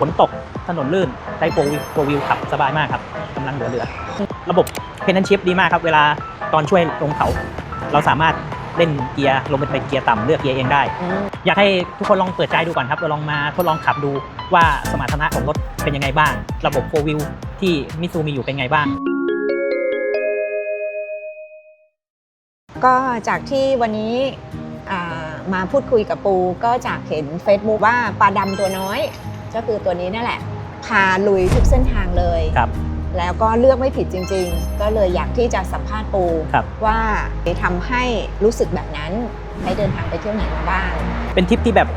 ฝนตกถนนลื่นใช้โฟวิโฟวิวขับสบายมากครับกำลังเหลือเหลือ ระบบเพนนันชิพดีมากครับ เวลาตอนช่วยลงเขา เราสามารถเล่นเกียร์ลงเป็นเกียร์ต่ำเลือกเกียร์เองได้ อยากให้ทุกคนลองเปิดใจดูก่อนครับเราลองมาทดลองขับดูว่าสมรรถนะของรถเป็นยังไงบ้าง ระบบโฟวิวที่มิซูมีอยู่เป็นไงบ้างก็จากที่วันนี้ มาพูดคุยกับปูก็จากเห็น Facebook ว่าปลาดำตัวน้อย ก็คือตัวนี้นั่นแหละ พาลุยทุกเส้นทางเลย ครับ แล้วก็เลือกไม่ผิดจริง ๆ ก็เลยอยากที่จะสัมภาษณ์ปูครับว่าทำให้รู้สึกแบบนั้นได้เดินทางไปเที่ยวไหนมาบ้าง เป็นทริปที่แบบ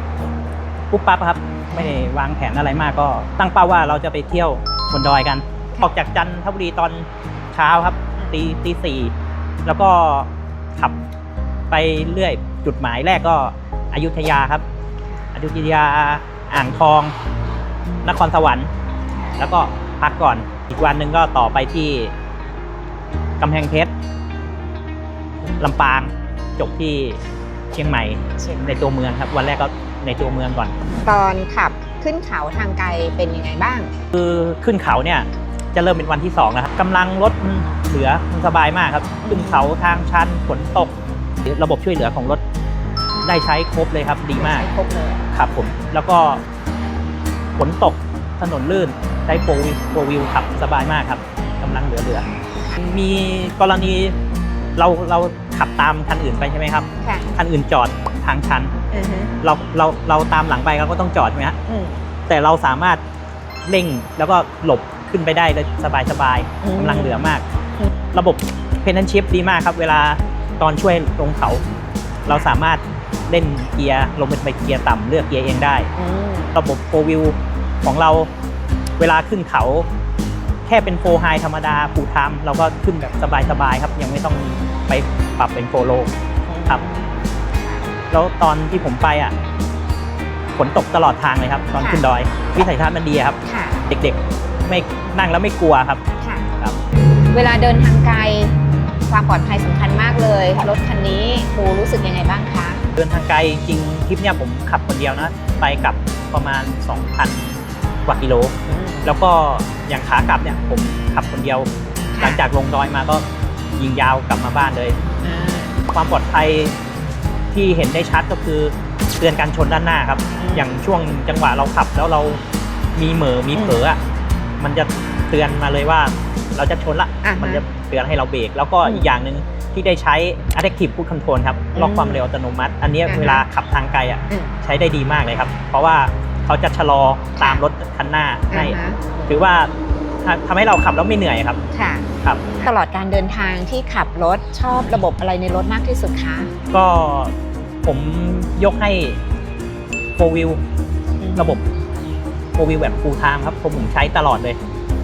ปุ๊บปั๊บครับ ไม่ได้วางแผนอะไรมากก็ตั้งเป้าว่าเราจะไปเที่ยวบนดอยกัน ออกจากจันทบุรีตอนเช้าครับตีตีสี่แล้วก็ขับไปเรื่อย จุดหมายแรกก็อยุธยาครับ อยุธยาอ่างทอง นครสวรรค์ แล้วก็พักก่อน อีกวันหนึ่งก็ต่อไปที่กำแพงเพชรลำปางจบที่เชียงใหม่ในตัวเมืองครับ วันแรกก็ในตัวเมืองก่อน ตอนขับขึ้นเขาทางไกลเป็นยังไงบ้าง คือขึ้นเขาเนี่ยจะเริ่มเป็นวันที่2นะครับกำลังรถมันเหลือมันสบายมากครับขึ้นเขาทางชันฝนตก ระบบช่วยเหลือของรถ ได้ใช้ครบเลยครับดีมากใช้ครบเลยครับผมแล้วก็ฝนตกถนนลื่นใช้โฟวิวโฟวิวขับสบายมากครับกำลังเหลือเหลือมีกรณีเราเราขับตามคันอื่นไปใช่ไหมครับค่ะคันอื่นจอดทางชันอือฮึเราเราเราตามหลังไปเราก็ต้องจอดใช่ไหมฮะอืม แต่เราสามารถเร่งแล้วก็หลบขึ้นไปได้เลยสบายสบายๆอืมกำลังเหลือมาก อืม ระบบเพนนันชิพดีมากครับ เวลาตอนช่วยลงเขา เราสามารถเล่นเกียร์ลงเป็นไปเกียร์ต่ำเลือกเกียร์เองได้อืมระบบโฟวิวของเราเวลาขึ้นเขา แค่เป็นโฟไฮธรรมดาฟูทามเราก็ขึ้นแบบสบายๆครับ ยังไม่ต้องไปปรับเป็นโฟโลครับ แล้วตอนที่ผมไปอะฝนตกตลอดทางเลยครับ ตอนขึ้นดอย วิสัยทัศน์มันดีครับค่ะเด็กๆไม่นั่งแล้วไม่กลัวครับค่ะครับเวลาเดินทางไกล ความปลอดภัยสำคัญมากเลย รถคันนี้ปูรู้สึกยังไงบ้างคะเดินทางไกลจริงทริปเนี้ยผมขับคนเดียวนะ ไปกลับประมาณ 2,000 กว่ากิโล แล้วก็อย่างขากลับเนี่ยผมขับคนเดียว หลังจากลงดอยมาก็ยิงยาวกลับมาบ้านเลยอ่าความปลอดภัยที่เห็นได้ชัดก็คือเตือนการชนด้านหน้าครับ อย่างช่วงจังหวะเราขับแล้วเรามีเหม่อมีเผลออะมันจะเตือนมาเลยว่า เราจะชนละอ่าฮะมันจะเตือนให้เราเบรกแล้วก็อืมอีกอย่างหนึ่งที่ได้ใช้ Adaptive Cruise Control ครับล็อกอืมความเร็วอัตโนมัติ อันเนี้ยอ่าฮะเวลาขับทางไกลอะอืมใช้ได้ดีมากเลยครับ เพราะว่าเขาจะชะลอตามรถคันหน้าให้อ่าฮะถือว่าทำให้เราขับแล้วไม่เหนื่อยครับค่ะครับ ตลอดการเดินทางที่ขับรถชอบระบบอะไรในรถมากที่สุดคะก็ผมยกให้โฟวิวระบบโฟวิวแบบฟูลไทม์ครับผมผมใช้ตลอดเลย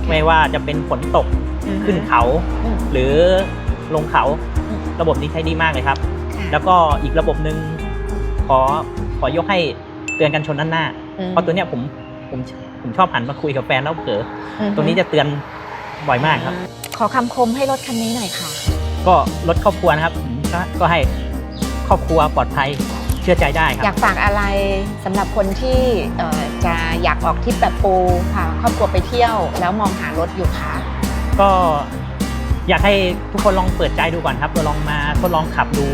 ไม่ว่าจะเป็นฝนตกอือฮึขึ้นเขา อืม หรือลงเขาอืม ระบบนี้ใช้ดีมากเลยครับ ค่ะแล้วก็อีกระบบหนึ่งขอขอยกให้เตือนกันชนด้านหน้า อืมเพราะตัวเนี้ยผมผมผมชอบหันมาคุยกับแฟนแล้วเผลออือฮึตัวนี้จะเตือนบ่อยมากครับ ขอคำคมให้รถคันนี้หน่อยค่ะ ก็รถครอบครัวนะครับผมก็ก็ให้ครอบครัวปลอดภัยเชื่อใจได้คอรัยาบ กฝากอะไรสำหรับคนที่เอ่อ จะอยากออกทริปแบบปูพาครอบครัวไปเที่ยว แล้วมองหารถอยู่คะก็อยากให้ทุกคนลองเปิดใจดูก่อนครับเราลองมาทดลองขับดู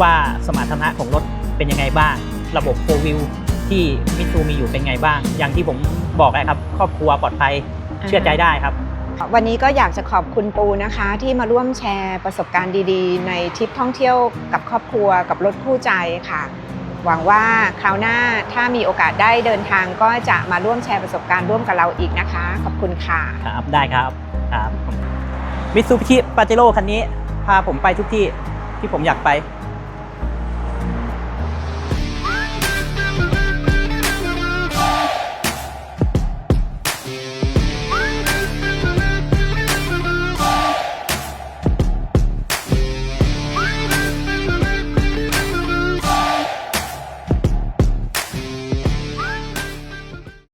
ว่าสมรรถนะของรถเป็นยังไงบ้าง ระบบโฟวิวที่มิตซูมีอยู่เป็นไงบ้าง อย่างที่ผมบอกนะครับ ครอบครัวปลอดภัยเชื่อใจได้ครับ วันนี้ก็อยากจะขอบคุณปูนะคะ ที่มาร่วมแชร์ประสบการณ์ดีๆ ในทริปท่องเที่ยวกับครอบครัวกับรถคู่ใจค่ะ หวังว่าคราวหน้าถ้ามีโอกาสได้เดินทางก็จะมาร่วมแชร์ประสบการณ์ร่วมกับเราอีกนะคะ ขอบคุณค่ะครับได้ครับครับมิตซูบิชิปาเจโร่คันนี้พาผมไปทุกที่ที่ผมอยากไป